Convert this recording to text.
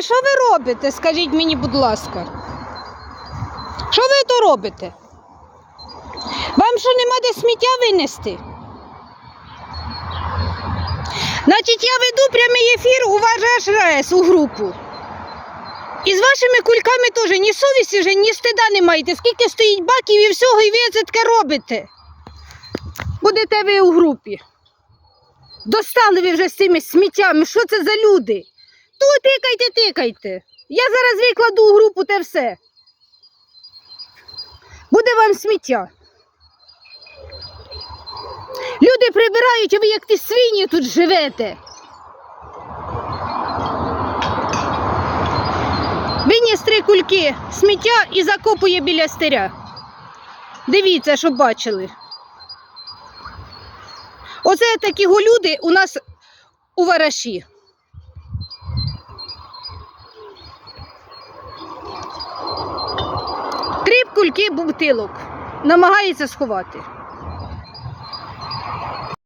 а що ви робите? Скажіть мені, будь ласка. Що ви то робите? Вам що нема де сміття винести? Значить, я веду прямий ефір у ваш РС у групу. І з вашими кульками теж ні совісті вже, ні стида не маєте. Скільки стоїть баків і всього, і ви це таке робите. Будете ви у групі. Достали ви вже з цими сміттями. Що це за люди? Ту тикайте, тикайте. Я зараз викладу у групу те все. Буде вам сміття. Люди прибирають, а ви як ті свині тут живете. Виніс три кульки сміття і закопує біля стиря. Дивіться, щоб бачили. Оце такі голюди у нас у вараші. Три кульки бутилок намагається сховати.